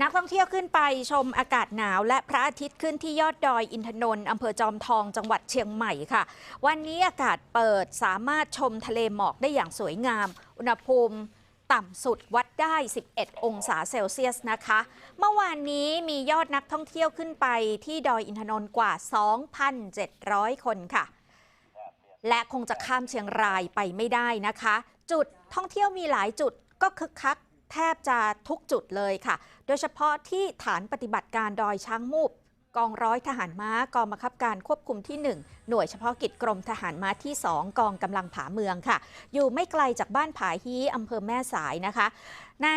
นักท่องเที่ยวขึ้นไปชมอากาศหนาว และพระอาทิตย์ขึ้นที่ยอดดอยอินทนนท์อำเภอจอมทองจังหวัดเชียงใหม่ค่ะ วันนี้อากาศเปิดสามารถชมทะเลหมอกได้อย่างสวยงาม อุณหภูมิต่ำสุดวัดได้ 11 องศาเซลเซียสนะคะ เมื่อวานนี้มียอดนักท่องเที่ยวขึ้นไปที่ดอยอินทนนท์กว่า 2,700 คนค่ะ และคงจะข้ามเชียงรายไปไม่ได้นะคะ จุดท่องเที่ยวมีหลายจุดก็คึกคัก แทบจะทุกจุดเลยค่ะ โดยเฉพาะที่ฐานปฏิบัติการดอยช้างมูบ กองร้อยทหารม้ากองบังคับการควบคุมที่ 1 หน่วยเฉพาะกิจกรมทหารม้าที่ 2 กองกำลังผาเมืองค่ะ อยู่ไม่ไกลจากบ้านผาฮีอำเภอแม่สายนะคะ ใน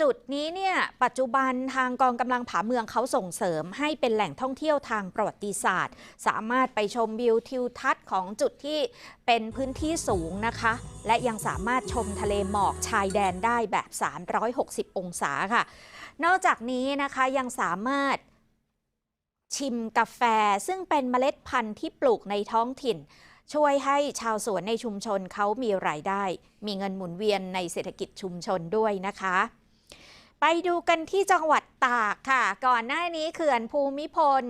จุดนี้เนี่ยปัจจุบันทางกองกำลังผาเมืองเขาส่งเสริมให้เป็นแหล่งท่องเที่ยวทางประวัติศาสตร์ สามารถไปชมวิวทิวทัศน์ของจุดที่เป็นพื้นที่สูงนะคะ และยังสามารถชมทะเลหมอกชายแดนได้แบบ 360 องศาค่ะ นอกจากนี้นะคะยังสามารถ ชิมกาแฟซึ่งเป็นเมล็ดพันธุ์ที่ปลูกในท้องถิ่น ช่วยให้ชาวสวนในชุมชนเขามีรายได้ มีเงินหมุนเวียนในเศรษฐกิจชุมชนด้วยนะคะ ไปดูกันที่จังหวัดตากค่ะ ก่อนหน้านี้เขื่อนภูมิพล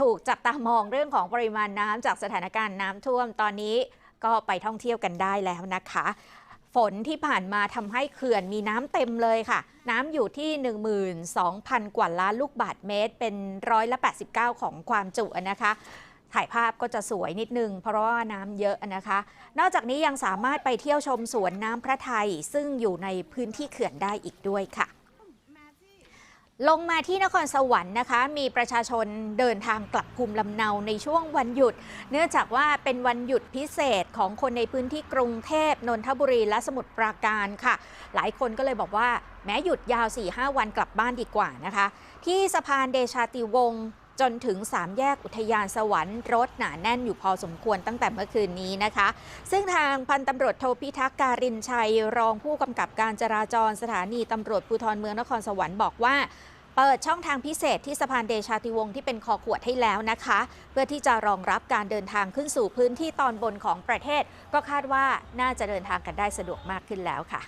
ถูกจับตามองเรื่องของปริมาณน้ำจากสถานการณ์น้ำท่วมตอนนี้ก็ไปท่องเที่ยวกันได้แล้วนะคะ ฝนที่ผ่านมาทำให้เขื่อนมีน้ำเต็มเลยค่ะ น้ำอยู่ที่ 12,000 กว่าล้านลูกบาทเมตร เป็นร้อยละ 89 ของความจุนะคะ ถ่ายภาพก็จะสวยนิดนึง เพราะว่าน้ำเยอะนะคะ นอกจากนี้ยังสามารถไปเที่ยวชมสวนน้ำพระไทย ซึ่งอยู่ในพื้นที่เขื่อนได้อีกด้วยค่ะ ลงมาที่นครสวรรค์นะคะ มีประชาชนเดินทางกลับภูมิลำเนาในช่วงวันหยุด เนื่องจากว่าเป็นวันหยุดพิเศษของคนในพื้นที่กรุงเทพนนทบุรีและสมุทรปราการค่ะ หลายคนก็เลยบอกว่า แม้หยุดยาว 4-5 วันกลับบ้านดีกว่านะคะ ที่สะพานเดชาติวงศ์ จนถึง 3 แยกอุทยานสวรรค์รถหนาแน่นอยู่พอสมควรตั้งแต่เมื่อคืนนี้นะคะ ซึ่งทางพันตำรวจโทพิทักษ์การินชัย รองผู้กำกับการจราจรสถานีตำรวจภูธรเมืองนครสวรรค์บอกว่าเปิดช่องทางพิเศษที่สะพานเดชาติวงศ์ที่เป็นคอขวดให้แล้วนะคะ เพื่อที่จะรองรับการเดินทางขึ้นสู่พื้นที่ตอนบนของประเทศ ก็คาดว่าน่าจะเดินทางกันได้สะดวกมากขึ้นแล้วค่ะ